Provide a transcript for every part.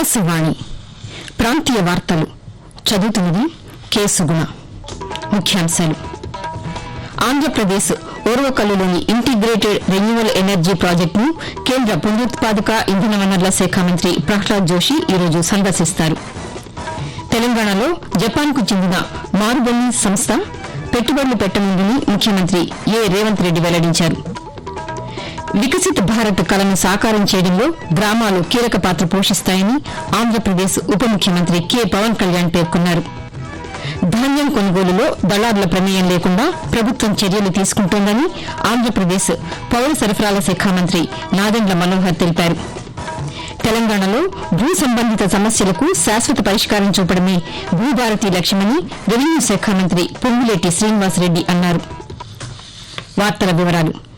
ఆకాశవాణి ప్రాంతీయ వార్తలు చదువుతున్నది కేసుగుణ ముఖ్యాంశాలు. ఆంధ్రప్రదేశ్ ఓర్వకల్లులోని ఇంటిగ్రేటెడ్ రెన్యూవల్ ఎనర్జీ ప్రాజెక్టును కేంద్ర పునరుత్పాదక ఇంధన వనరుల శాఖ మంత్రి ప్రహ్లాద్ జోషి ఈరోజు సందర్శిస్తారు. తెలంగాణలో జపాన్కు చెందిన మారుబొల్లి సంస్థ పెట్టుబడులు పెట్టనుందని ముఖ్యమంత్రి ఏ రేవంత్ రెడ్డి వెల్లడించారు. వికసిత్ భారత్ కలను సాకారం చేయడంలో గ్రామాలు కీలక పాత్ర పోషిస్తాయని ఆంధ్రప్రదేశ్ ఉప ముఖ్యమంత్రి కె. పవన్ కళ్యాణ్ పేర్కొన్నారు. ధాన్యం కొనుగోలులో దళారుల ప్రమేయం లేకుండా ప్రభుత్వం చర్యలు తీసుకుంటోందని ఆంధ్రప్రదేశ్ పౌర సరఫరాల శాఖ మంత్రి నాదెండ్ల మనోహర్ తెలిపారు. తెలంగాణలో భూ సంబంధిత సమస్యలకు శాశ్వత పరిష్కారం చూపడమే భూభారతి లక్ష్యమని రెవెన్యూ శాఖ మంత్రి పొంగులేటి శ్రీనివాసరెడ్డి అన్నారు. వార్తల వివరాలు.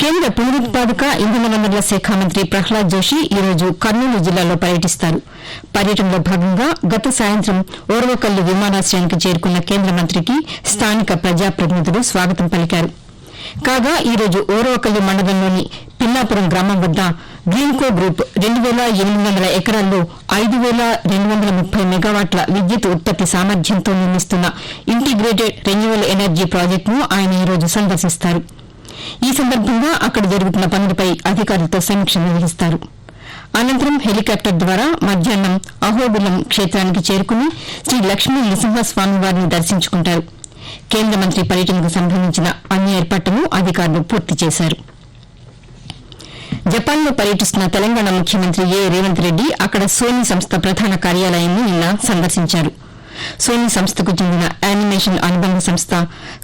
కేంద్ర పునరుత్పాదక ఇంధన వనరుల శాఖ మంత్రి ప్రహ్లాద్ జోషి ఈరోజు కర్నూలు జిల్లాలో పర్యటిస్తారు. పర్యటనలో భాగంగా గత సాయంత్రం ఓర్వకల్లు విమానాశ్రయానికి చేరుకున్న కేంద్ర మంత్రికి స్థానిక ప్రజాప్రతినిధులు స్వాగతం పలికారు. కాగా ఈరోజు ఓర్వకల్లు మండలంలోని పిల్లాపురం గ్రామం వద్ద గ్రీన్కో గ్రూప్ రెండు వేల ఎనిమిది వందల ఎకరాల్లో ఐదు వేల రెండు వందల ముప్పై మెగావాట్ల విద్యుత్ ఉత్పత్తి సామర్థ్యంతో నిర్మిస్తున్న ఇంటిగ్రేటెడ్ రెన్యూవల్ ఎనర్జీ ప్రాజెక్టును ఆయన ఈరోజు సందర్శిస్తారు. ఈ సందర్భంగా అక్కడ జరుగుతున్న పనులపై అధికారులతో సమీక్ష నిర్వహిస్తారు. అనంతరం హెలికాప్టర్ ద్వారా మధ్యాహ్నం అహోబిలం క్షేత్రానికి చేరుకుని శ్రీ లక్ష్మీ నృసింహస్వామి వారిని దర్శించుకుంటారు. కేంద్ర మంత్రి పర్యటనకు సంబంధించిన అన్ని ఏర్పాట్లను అధికారులు పూర్తి చేశారు. జపాన్లో పర్యటిస్తున్న తెలంగాణ ముఖ్యమంత్రి ఏ. రేవంత్ రెడ్డి అక్కడ సోనీ సంస్థ ప్రధాన కార్యాలయాన్ని నిన్న సందర్శించారు. సోనీ సంస్థకు చెందిన యానిమేషన్ అనుబంధ సంస్థ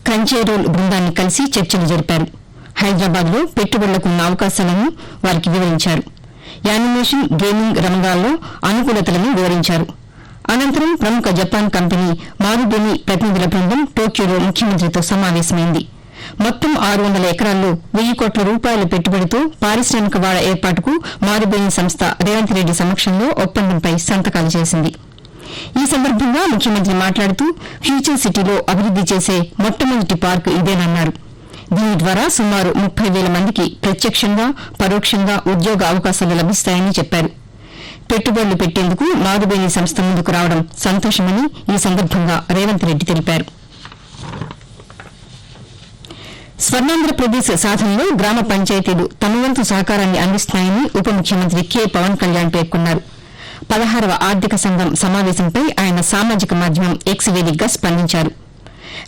క్రంచేరోల్ బృందాన్ని కలిసి చర్చలు జరిపారు. హైదరాబాద్లో పెట్టుబడులకు ఉన్న అవకాశాలను వారికి వివరించారు. యానిమేషన్ గేమింగ్ రంగాల్లో అనుకూలతలను వివరించారు. అనంతరం ప్రముఖ జపాన్ కంపెనీ మారుబోని ప్రతినిధుల బృందం టోక్యోలో ముఖ్యమంత్రితో సమావేశమైంది. మొత్తం ఆరు వందల ఎకరాల్లో వెయ్యి కోట్ల రూపాయల పెట్టుబడితో పారిశ్రామిక వాడ ఏర్పాటుకు మారుబోని సంస్థ రేవంత్ రెడ్డి సమక్షంలో ఒప్పందంపై సంతకాలు చేసింది. ఈ సందర్భంగా ముఖ్యమంత్రి మాట్లాడుతూ ఫ్యూచర్ సిటీలో అభివృద్ది చేసే మొట్టమొదటి పార్క్ ఇదేనన్నారు. దీని ద్వారా సుమారు ముప్పై వేల మందికి ప్రత్యక్షంగా పరోక్షంగా ఉద్యోగ అవకాశాలు లభిస్తాయని చెప్పారు. పెట్టుబడులు పెట్టేందుకు మారుబేని సంస్థ ముందుకు రావడం సంతోషమని ఈ సందర్భంగా రేవంత్ రెడ్డి తెలిపారు. స్వర్ణాంధ్రప్రదేశ్ సాధనలో గ్రామ పంచాయతీలు తమ వంతు సహకారాన్ని అందిస్తాయని ఉప ముఖ్యమంత్రి కె. పవన్ కళ్యాణ్ పేర్కొన్నారు. పదహారవ ఆర్థిక సంఘం సమావేశంపై ఆయన సామాజిక మాధ్యమం ఎక్స్ వేదికగా స్పందించారు.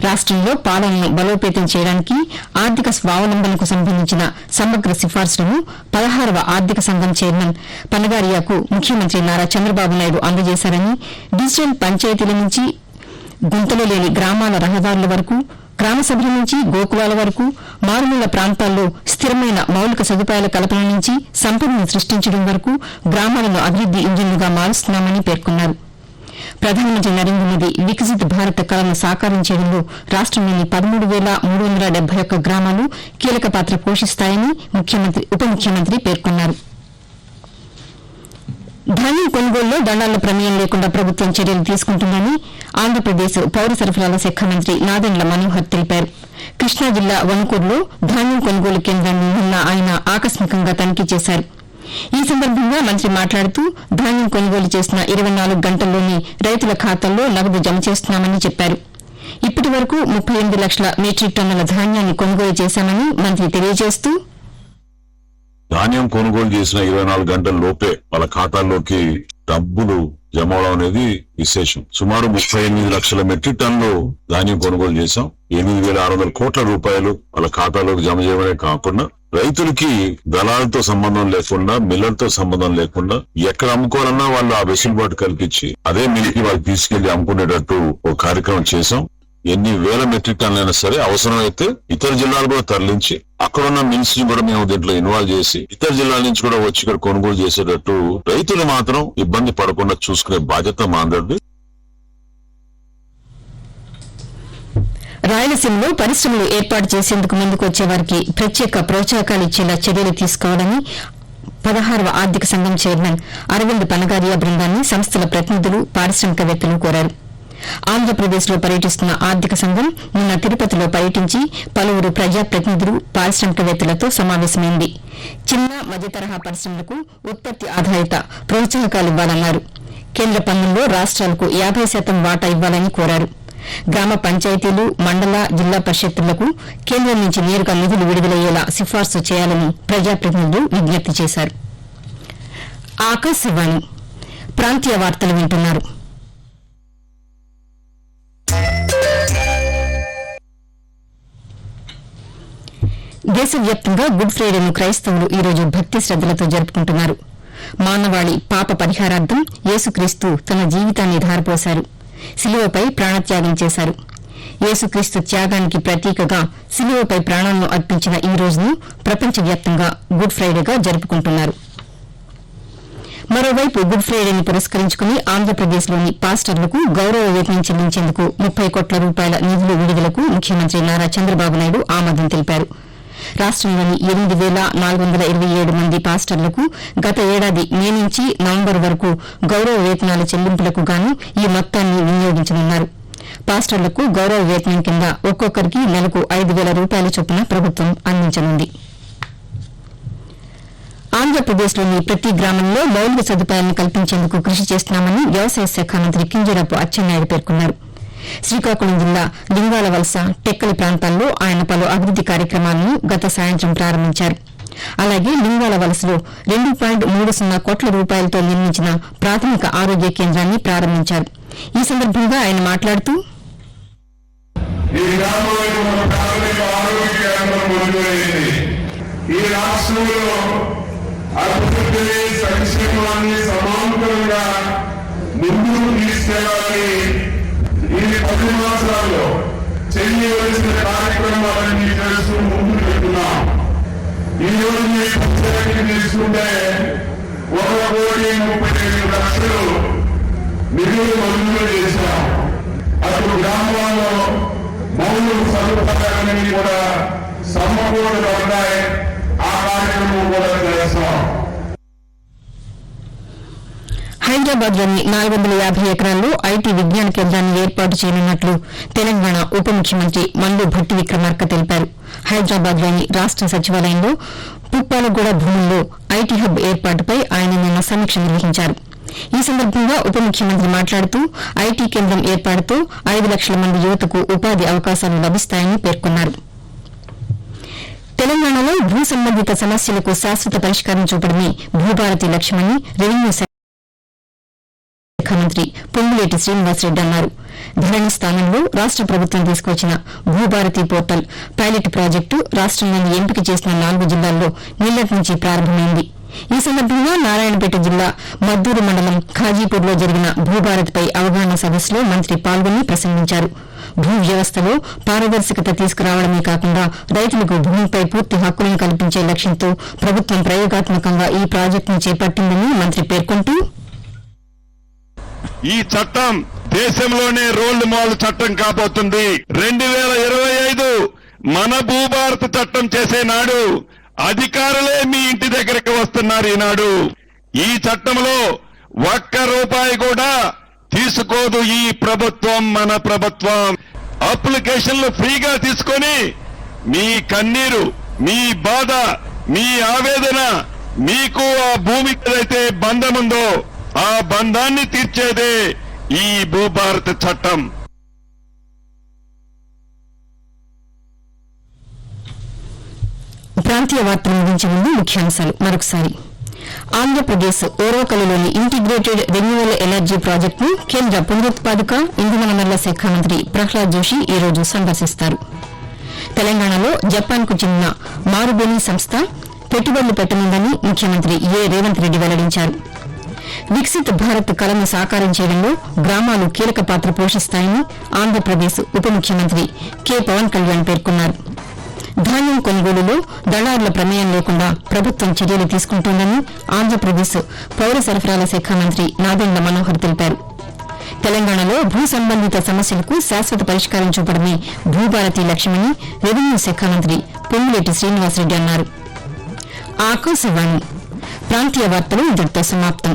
రాష్టంలో పాలనను బలోపేతం చేయడానికి ఆర్థిక స్వావలంబనకు సంబంధించిన సమగ్ర సిఫార్సులను పదహారవ ఆర్థిక సంఘం చైర్మన్ పనగారియాకు ముఖ్యమంత్రి నారా చంద్రబాబు నాయుడు అందజేశారని డిజిటల్ పంచాయతీల నుంచి గుంతలు లేని గ్రామాల రహదారుల వరకు గ్రామ సభల నుంచి గోకులాల వరకు మారుమూల ప్రాంతాల్లో స్థిరమైన మౌలిక సదుపాయాల కల్పన నుంచి సంపదను సృష్టించడం వరకు గ్రామాలను అభివృద్ది ఇంజిన్లుగా మారుస్తున్నామని పేర్కొన్నారు. ప్రధానమంత్రి నరేంద్ర మోదీ వికసిత్ భారత్ కలను సాకారం చేయడంలో రాష్టంలోని పదమూడు వేల మూడు వందల డెబ్బై ఒక్క గ్రామాలు కీలక పాత్ర పోషిస్తాయని ముఖ్యమంత్రి ఉప ముఖ్యమంత్రి పేర్కొన్నారు. ధాన్యం కొనుగోలులో దళాల ప్రమేయం లేకుండా ప్రభుత్వం చర్యలు తీసుకుంటుందని ఆంధ్రప్రదేశ్ పౌర సరఫరాల శాఖ మంత్రి నాదెండ్ల మనోహర్ తెలిపారు. కృష్ణా జిల్లా వణుకూరులో ధాన్యం కొనుగోలు కేంద్రాన్ని నిన్న ఆయన ఆకస్మికంగా తనిఖీ చేశారు. ఈ సందర్భంగా మంత్రి మాట్లాడుతూ ధాన్యం కొనుగోలు చేసిన ఇరవై నాలుగు గంటల్లోనే రైతుల ఖాతాల్లో నగదు జమ చేస్తున్నామని చెప్పారు. ఇప్పటి వరకు ముప్పై ఎనిమిది లక్షల మెట్రిక్ టన్నుల ధాన్యాన్ని కొనుగోలు చేశామని మంత్రి తెలియజేస్తూ ధాన్యం కొనుగోలు చేసిన ఇరవై నాలుగు గంటల లోపే వాళ్ళ ఖాతాల్లోకి డబ్బులు జమ అవడం అనేది విశేషం. సుమారు ముప్పై ఎనిమిది లక్షల మెట్రిక్ టన్నులు ధాన్యం కొనుగోలు చేశాం. ఎనిమిది వేల ఆరు వందల కోట్ల రూపాయలు వాళ్ళ ఖాతాలోకి జమ చేయడమే కాకుండా రైతులకి దళాలతో సంబంధం లేకుండా మిల్లర్తో సంబంధం లేకుండా ఎక్కడ అమ్ముకోవాలన్నా వాళ్ళు ఆ వెసులుబాటు కల్పించి అదే మిల్కి వాళ్ళు తీసుకెళ్ళి అమ్ముకునేటట్టు ఒక కార్యక్రమం చేశాం. ఎన్ని వేల మెట్రిక్ టన్లైనా సరే అవసరమైతే ఇతర జిల్లాలు కూడా తరలించి అక్కడున్న మిల్స్ని కూడా మేము దీంట్లో ఇన్వాల్వ్ చేసి ఇతర జిల్లాల నుంచి కూడా వచ్చి ఇక్కడ కొనుగోలు చేసేటట్టు రైతులు మాత్రం ఇబ్బంది పడకుండా చూసుకునే బాధ్యత మా అందరిది. రాయలసీమలో పరిశ్రమలు ఏర్పాటు చేసేందుకు ముందుకు వచ్చే వారికి ప్రత్యేక ప్రోత్సాహకాలు ఇచ్చేలా చర్యలు తీసుకోవాలని పదహారవ ఆర్థిక సంఘం చైర్మన్ అరవింద్ పనగారియా బృందాన్ని సంస్థల ప్రతినిధులు పారిశ్రామికవేత్తలు కోరారు. ఆంధ్రప్రదేశ్లో పర్యటిస్తున్న ఆర్థిక సంఘం నిన్న తిరుపతిలో పర్యటించి పలువురు ప్రజాప్రతినిధులు పారిశ్రామికవేత్తలతో సమావేశమైంది. చిన్న మధ్యతరహా పరిశ్రమలకు ఉత్పత్తి ఆధారిత ప్రోత్సాహకాలు ఇవ్వాలన్నారు. కేంద్ర పన్నుల్లో రాష్ట్రాలకు యాబై శాతం వాటా ఇవ్వాలని కోరారు. గ్రామ పంచాయతీలు మండల జిల్లా పరిషత్తులకు కేంద్రం నుంచి నేరుగా నిధులు విడుదలయ్యేలా సిఫార్సు చేయాలని ప్రజాప్రతినిధులు విజ్ఞప్తి చేశారు. ఆకాశవాణి ప్రాంతీయ వార్తలు వింటున్నారు. దేశవ్యాప్తంగా గుడ్ ఫ్రైడేను క్రైస్తవులు ఈ రోజు భక్తి శ్రద్దలతో జరుపుకుంటున్నారు. మానవాళి పాప పరిహారార్థం యేసుక్రీస్తు తన జీవితాన్ని ధారపోశారు. శిలువపై ప్రాణత్యాగం చేశారు. యేసుక్రీస్తు త్యాగానికి ప్రతీకగా శిలువపై ప్రాణాలను అర్పించిన ఈ రోజును ప్రపంచవ్యాప్తంగా గుడ్ ఫ్రైడేగా జరుపుకుంటున్నారు. మరోవైపు గుడ్ ఫ్రైడేని పురస్కరించుకుని ఆంధ్రప్రదేశ్లోని పాస్టర్లకు గౌరవ వేతనం చెల్లించేందుకు ముప్పై కోట్ల రూపాయల నిధుల విడుదలకు ముఖ్యమంత్రి నారా చంద్రబాబు నాయుడు ఆమోదం తెలిపారు. రాష్టంలోని ఎనిమిది వేల నాలుగు వందల ఇరవై ఏడు మంది పాస్టర్లకు గత ఏడాది మే నుంచి నవంబర్ వరకు గౌరవ వేతనాల చెల్లింపులకు గాను ఈ మొత్తాన్ని వినియోగించనున్నారు. పాస్టర్లకు గౌరవ వేతనం కింద ఒక్కొక్కరికి నెలకు ఐదు వేల రూపాయల చొప్పున ప్రభుత్వం అందించనుంది. ఆంధ్రప్రదేశ్లోని ప్రతి గ్రామంలో మౌలిక సదుపాయాలను కల్పించేందుకు కృషి చేస్తున్నామని వ్యవసాయ శాఖ మంత్రి కింజరాపు అచ్చెన్నాయుడు పేర్కొన్నారు. శ్రీకాకుళం జిల్లా లింగాల వలస టెక్కలి ప్రాంతాల్లో ఆయన పలు అభివృద్ది కార్యక్రమాలను గత సాయంత్రం ప్రారంభించారు. అలాగే లింగాల వలసలో రెండు పాయింట్ మూడు సున్నా కోట్ల రూపాయలతో నిర్మించిన ప్రాథమిక ఆరోగ్య కేంద్రాన్ని ప్రారంభించారు. ఈ సందర్భంగా ఆయన మాట్లాడుతూ ఈ ప్రాథమిక ఆరోగ్య కేంద్రం ఈ రాష్ట్రంలో అభివృద్ధిని సంక్షేమాన్ని సమాంతరంగా ముందుకు తీసుకెళ్ళాలని ఈ పది మాసాల్లో చేయవలసిన కార్యక్రమాలన్నీ చేస్తూ ముందుకు వెళ్తున్నాం. ఈ రోజు మీ పంచాయతీ తీసుకుంటే ఒక కోటి ముప్పై ఐదు లక్షలు నిధులు మంజూరు చేశాం. అటు గ్రామాల్లో మౌలిక సదుపాయాలన్నీ కూడా సమకూడబడ్డాయి ఆ కార్యక్రమం కూడా చేస్తాం. హైదరాబాద్లోని నాలుగు వందల యాభై ఎకరాల్లో ఐటీ విజ్ఞాన కేంద్రాన్ని ఏర్పాటు చేయనున్నట్లు తెలంగాణ ఉప ముఖ్యమంత్రి మల్లు భట్టి విక్రమార్క తెలిపారు. హైదరాబాద్లోని రాష్ట సచివాలయంలో పుప్పాలగూడ భూముల్లో ఐటీ హబ్ ఏర్పాటుపై ఆయన నిన్న సమీక్ష నిర్వహించారు. ఈ సందర్భంగా ఉప ముఖ్యమంత్రి మాట్లాడుతూ ఐటీ కేంద్రం ఏర్పాటుతో ఐదు లక్షల మంది యువతకు ఉపాధి అవకాశాలు లభిస్తాయని పేర్కొన్నారు. తెలంగాణలో భూ సంబంధిత సమస్యలకు శాశ్వత పరిష్కారం చూపడమే భూభారతి లక్ష్యమని రెవెన్యూ శాఖ మంత్రి పొంగులేటి శ్రీనివాసరెడ్డి అన్నారు. ధరణి స్థానంలో రాష్ట ప్రభుత్వం తీసుకొచ్చిన భూభారతి పోర్టల్ పైలట్ ప్రాజెక్టు రాష్టంలోని ఎంపిక చేసిన నాలుగు జిల్లాల్లో నిన్నటి నుంచి ప్రారంభమైంది. ఈ సందర్భంగా నారాయణపేట జిల్లా మద్దూరు మండలం ఖాజీపూర్లో జరిగిన భూభారత్పై అవగాహన సదస్సులో మంత్రి పాల్గొని ప్రసంగించారు. భూ వ్యవస్థలో పారదర్శకత తీసుకురావడమే కాకుండా రైతులకు భూమిపై పూర్తి హక్కులను కల్పించే లక్ష్యంతో ప్రభుత్వం ప్రయోగాత్మకంగా ఈ ప్రాజెక్టును చేపట్టిందని మంత్రి పేర్కొంటూ ఈ చట్టం దేశంలోనే రోల్ మోడల్ చట్టం కాబోతుంది. రెండు వేల ఇరవై ఐదు మన భూభారత చట్టం చేసే నాడు అధికారులే మీ ఇంటి దగ్గరికి వస్తున్నారు ఈనాడు. ఈ చట్టంలో ఒక్క రూపాయి కూడా తీసుకోదు ఈ ప్రభుత్వం మన ప్రభుత్వం. అప్లికేషన్లు ఫ్రీగా తీసుకొని మీ కన్నీరు మీ బాధ మీ ఆవేదన మీకు ఆ భూమి ఏదైతే బంధముందో ఆ బంధాన్ని తీర్చేదే ఈ భూభారత చట్టం. ప్రాంతీయ వార్తలు ముగించే ముందు ముఖ్యాంశాలు మరొకసారి. ఆంధ్రప్రదేశ్ ఓరోకలిలోని ఇంటిగ్రేటెడ్ రెన్యూవల్ ఎనర్జీ ప్రాజెక్టును కేంద్ర పునరుత్పాదక ఇంధన వనరుల శాఖ మంత్రి ప్రహ్లాద్ జోషి ఈ రోజు సందర్శిస్తారు. తెలంగాణలో జపాన్కు చెందిన మారుబోని సంస్థ పెట్టుబడులు పెట్టనుందని ముఖ్యమంత్రి ఏ రేవంత్ రెడ్డి వెల్లడించారు. వికసిత్ భారత్ కలను సాకారం చేయడంలో గ్రామాలు కీలక పాత్ర పోషిస్తాయని ఆంధ్రప్రదేశ్ ఉప ముఖ్యమంత్రి కె. పవన్ కళ్యాణ్ పేర్కొన్నారు. ధాన్యం కొనుగోలులో దళారుల ప్రమేయం లేకుండా ప్రభుత్వం చర్యలు తీసుకుంటోందని ఆంధ్రప్రదేశ్ పౌర సరఫరాల శాఖ మంత్రి నాదెండ్ల మనోహర్ తెలిపారు. తెలంగాణలో భూ సంబంధిత సమస్యలకు శాశ్వత పరిష్కారం చూపడమే భూభారతి లక్ష్యమని రెవెన్యూ శాఖ మంత్రి పొంగులేటి శ్రీనివాసరెడ్డి అన్నారు. ఆకాశవాణి ప్రాంతీయ వార్తలు ఇంతటితో సమాప్తం.